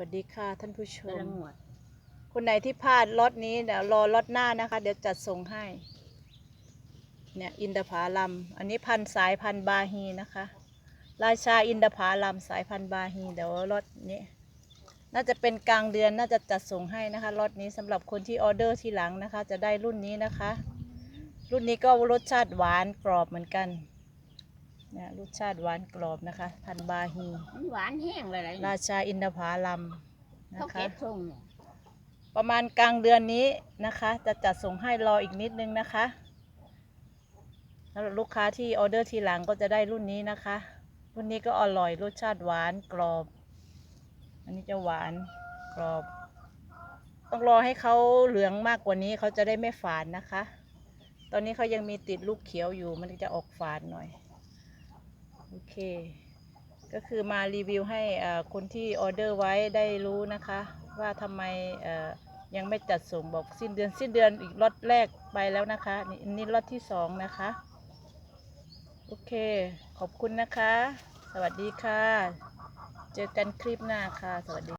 วัสดีค่ะท่านผู้ชแต่มละงวดคนไหนที่พลาดล็อตนี้เดี๋ยวรอล็อตหน้านะคะ เดี๋ยวจัดส่งให้ เนี่ยอินทผาลัม อันนี้พันธุ์สายพันธุ์บาฮีนะคะ ราชาอินทผาลัมสายพันธุ์บาฮีเดี๋ยวล็อตนี้น่าจะเป็นกลางเดือนน่าจะจัดส่งให้นะคะล็อตนี้สำหรับคนที่ออเดอร์ทีหลังนะคะ จะได้รุ่นนี้นะคะ รุ่นนี้ก็รสชาติหวานกรอบเหมือนกัน เนี่ยรสชาติหวานกรอบนะคะ พันธุ์บาฮีมันหวานแห้งเลยเลยราชาอินทผาลัมนะเขาคะ เก็บทรงเนี่ยประมาณกลางเดือนนี้นะคะ จะจัดส่งให้รออีกนิดนึงนะคะสำหรับลูกค้าที่ออเดอร์ทีหลังก็จะได้รุ่นนี้นะคะ รุ่นนี้ก็อร่อยรสชาติหวานกรอบ อันนี้จะหวานกรอบ ต้องรอให้เขาเหลืองมากกว่านี้เขาจะได้ไม่ฝาดนะคะ ตอนนี้เขายังมีติดลูกเขียวอยู่มันจะออกฝาดหน่อย โอเค ก็คือมารีวิวให้คนที่ออเดอร์ไว้ได้รู้นะคะ ว่าทำไมยังไม่จัดส่งบอกสิ้นเดือนสิ้นเดือนอีกล็อตแรกไปแล้วนะคะนี่อันนี่ล็อตที่สองนะคะ โอเค ขอบคุณนะคะ สวัสดีค่ะ เจอกันคลิปหน้าค่ะ สวัสดี